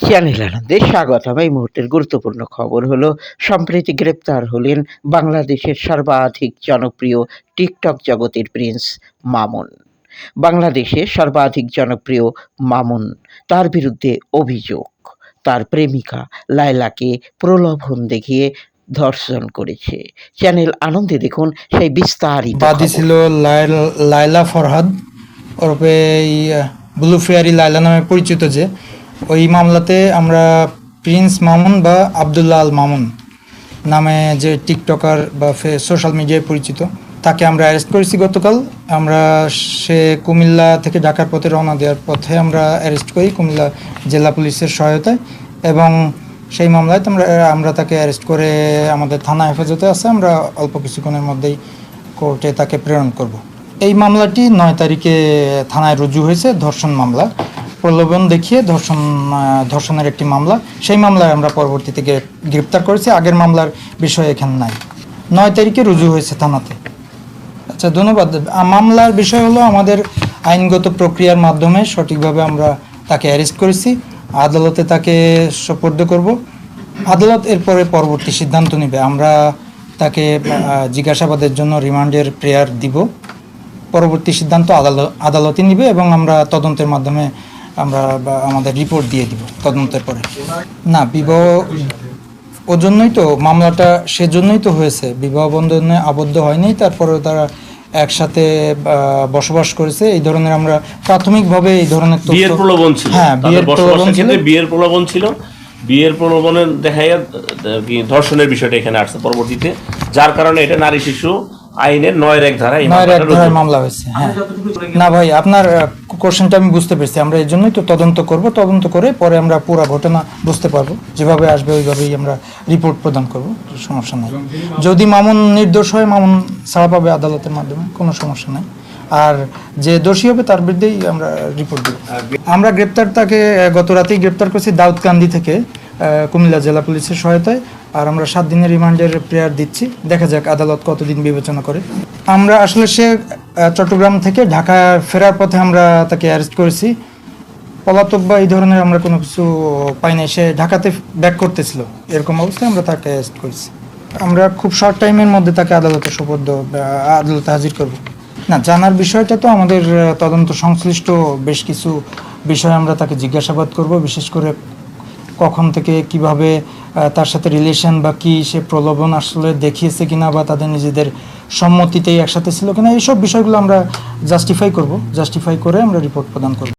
Channel আনন্দে স্বাগতম। এই মুহূর্তের গুরুত্বপূর্ণ খবর হলো, সম্প্রতি গ্রেপ্তার হলেন বাংলাদেশের সর্বাধিক জনপ্রিয় টিকটক জগতের প্রিন্স মামুন। বাংলাদেশে সর্বাধিক জনপ্রিয় মামুন, তার বিরুদ্ধে অভিযোগ। তার প্রেমিকা লায়লাকে প্রলোভন দেখিয়ে ধর্ষণ করেছে। চ্যানেল আনন্দে দেখুন সেই বিস্তারিত বাদী। ছিল লায়ল- ফরহাদ এই ব্লু ফেয়ারি লায়লা নামে পরিচিত যে। ওই মামলাতে আমরা প্রিন্স মামুন বা আবদুল্লাহ আল মামুন নামে যে টিকটকার বা সোশ্যাল মিডিয়ায় পরিচিত, তাকে আমরা অ্যারেস্ট করেছি গতকাল। আমরা সে কুমিল্লা থেকে ঢাকার পথে রওনা দেওয়ার পথে আমরা অ্যারেস্ট করি কুমিল্লা জেলা পুলিশের সহায়তায় এবং সেই মামলায় আমরা আমরা তাকে অ্যারেস্ট করে আমাদের থানা হেফাজতে আছে। আমরা অল্প কিছুক্ষণের মধ্যেই কোর্টে তাকে প্রেরণ করব। এই মামলাটি নয় তারিখে থানায় রুজু হয়েছে, ধর্ষণ মামলা। প্রলোভন দেখিয়ে ধর্ষণ ধর্ষণের একটি মামলা। সেই মামলায় আমরা পরবর্তীতে গ্রে- গ্রেপ্তার করেছি। আগের মামলার বিষয় এখানে নাই। নয় তারিখে রুজু হয়েছে থানাতে। আচ্ছা ধন্যবাদ। মামলার বিষয় হলো আমাদের আইনগত প্রক্রিয়ার মাধ্যমে সঠিকভাবে আমরা তাকে অ্যারেস্ট করেছি। আদালতে তাকে সোপর্দ করব। আদালত এরপরে পরবর্তী সিদ্ধান্ত নেবে। আমরা তাকে জিজ্ঞাসাবাদের জন্য রিমান্ডের প্রেয়ার দিব। পরবর্তী সিদ্ধান্ত আদালত আদালতই নিবে এবং আমরা তদন্তের মাধ্যমে আমরা আমাদের রিপোর্ট দিয়ে দিব তদন্তের পরে। না বিবাহ ও জন্যই তো মামলাটা সেজন্যই তো হয়েছে। বিবাহ বন্ধনে আবদ্ধ হয়নি তারপরেও তারা একসাথে বসবাস করেছে। এই ধরনের আমরা প্রাথমিকভাবে এই ধরনের বিয়ের প্রলোভন ছিল। হ্যাঁ বিয়ের প্রলোভন ছিল। বিয়ের প্রলোভন ছিল। বিয়ের প্রলোভনের দেখা ধর্ষণের বিষয়টা এখানে আসছে পরবর্তীতে। যার কারণে এটা নারী শিশু আইনের নয়ের এক ধারা নয়ের এক ধারায় মামলা হয়েছে হ্যাঁ। না ভাই আপনার কোশ্চেনটা আমি বুঝতে পেরেছি। আমরা এই জন্যই তো তদন্ত করব তদন্ত করে পরে আমরা পুরো ঘটনা বুঝতে পারব। যেভাবে আসবে ওইভাবেই আমরা রিপোর্ট প্রদান করব সমস্যা নাই। যদি মামুন নির্দোষ হয় মামুন ছাড়া পাবে আদালতের মাধ্যমে কোনো সমস্যা নাই। আর যে দোষী হবে তার বিরুদ্ধেই আমরা রিপোর্ট দেব। আমরা গ্রেপ্তার তাকে গত রাতেই গ্রেপ্তার করেছি দাউদকান্দি থেকে। কুমিল্লা জেলা পুলিশের সহায়তায়। আর আমরা সাত দিনের রিমান্ডের প্রেয়ার দিচ্ছি। দেখা যাক আদালত কতদিন বিবেচনা করে। আমরা আসলে সে চট্টগ্রাম থেকে ঢাকা ফেরার পথে আমরা তাকে অ্যারেস্ট করেছি। পলাতক বা এই ধরনের আমরা কোনো কিছু পাই নাই। সে ঢাকাতে ব্যাক করতেছিল। এরকম অবস্থায় আমরা তাকে অ্যারেস্ট করেছি। আমরা খুব শর্ট টাইমের মধ্যে তাকে আদালতে সোপর্দ আদালতে হাজির করব। না, জানার বিষয়টা তো আমাদের তদন্ত সংশ্লিষ্ট বেশ কিছু বিষয় আমরা তাকে জিজ্ঞাসাবাদ করব। বিশেষ করে কখন থেকে কীভাবে তার সাথে রিলেশন বা কি সে প্রলোভন আসলে দেখিয়েছে কিনা বা তাদের নিজেদের সম্মতিতেই একসাথে ছিল কিনা, এইসব বিষয়গুলো আমরা জাস্টিফাই করব। জাস্টিফাই করে আমরা রিপোর্ট প্রদান করব।